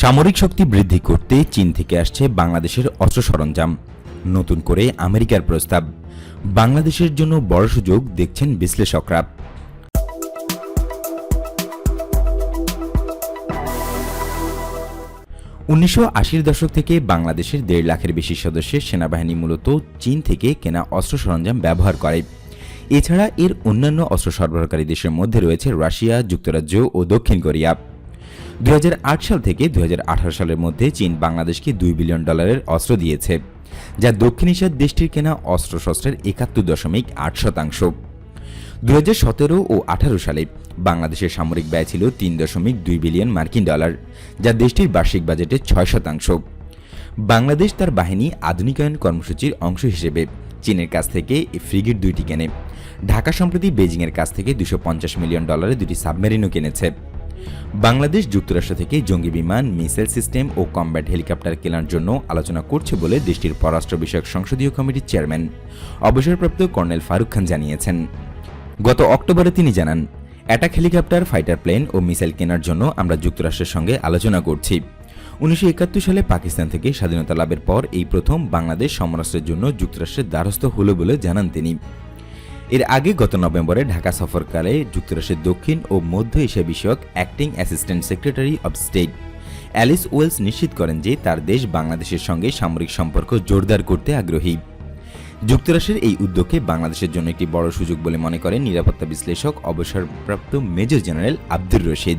সামরিক শক্তি বৃদ্ধি করতে চীন থেকে আসছে বাংলাদেশের অস্ত্র সরঞ্জাম। নতুন করে আমেরিকার প্রস্তাব। বাংলাদেশের জন্য বড় সুযোগ দেখছেন বিশ্লেষকরা। উনিশশো আশির দশক থেকে বাংলাদেশের দেড় লাখের বেশি সদস্যের সেনাবাহিনী মূলত চীন থেকে কেনা অস্ত্র সরঞ্জাম ব্যবহার করে। এছাড়া এর অন্যান্য অস্ত্র সরবরাহকারী দেশের মধ্যে রয়েছে রাশিয়া, যুক্তরাজ্য ও দক্ষিণ কোরিয়া। দুই হাজার আট সাল থেকে দুই হাজার আঠারো সালের মধ্যে চীন বাংলাদেশকে দুই বিলিয়ন ডলারের অস্ত্র দিয়েছে, যা দক্ষিণ এশিয়ার দেশটির কেনা অস্ত্রশস্ত্রের একাত্তর দশমিক আট শতাংশ। দুই হাজার সতেরো ও আঠারো সালে বাংলাদেশের সামরিক ব্যয় ছিল তিন দশমিক দুই বিলিয়ন মার্কিন ডলার, যা দেশটির বার্ষিক বাজেটের ছয় শতাংশ। বাংলাদেশ তার বাহিনী আধুনিকায়ন কর্মসূচির অংশ হিসেবে চীনের কাছ থেকে ফ্রিগেট দুইটি কেনে। ঢাকা সম্প্রতি বেজিংয়ের কাছ থেকে দুশো মিলিয়ন ডলারে দুটি সাবমেরিনও কিনেছে। বাংলাদেশ যুক্তরাষ্ট্র থেকে জঙ্গি বিমান, মিসাইল সিস্টেম ও কমব্যাট হেলিকপ্টার কেনার জন্য আলোচনা করছে বলে দেশটির পররাষ্ট্র বিষয়ক সংসদীয় কমিটির চেয়ারম্যান। অবসরপ্রাপ্ত কর্নেল ফারুক খান জানিয়েছেন। গত অক্টোবরে তিনি জানান, অ্যাটাক হেলিকপ্টার, ফাইটার প্লেন ও মিসাইল কেনার জন্য আমরা যুক্তরাষ্ট্রের সঙ্গে আলোচনা করছি। উনিশশো একাত্তর সালে পাকিস্তান থেকে স্বাধীনতা লাভের পর এই প্রথম বাংলাদেশ সমরাষ্ট্রের জন্য যুক্তরাষ্ট্রের দ্বারস্থ হল বলে জানান তিনি। এর আগে গত নভেম্বরে ঢাকা সফরকালে যুক্তরাষ্ট্রের দক্ষিণ ও মধ্য এশিয়া বিষয়ক acting assistant secretary of state Alice Wells নিশ্চিত করেন যে তার দেশ বাংলাদেশের সঙ্গে সামরিক সম্পর্ক জোরদার করতে আগ্রহী। যুক্তরাষ্ট্রের এই উদ্যোগকে বাংলাদেশের জন্য একটি বড় সুযোগ বলে মনে করেন নিরাপত্তা বিশ্লেষক, অবসরপ্রাপ্ত মেজর জেনারেল আব্দুর রশিদ।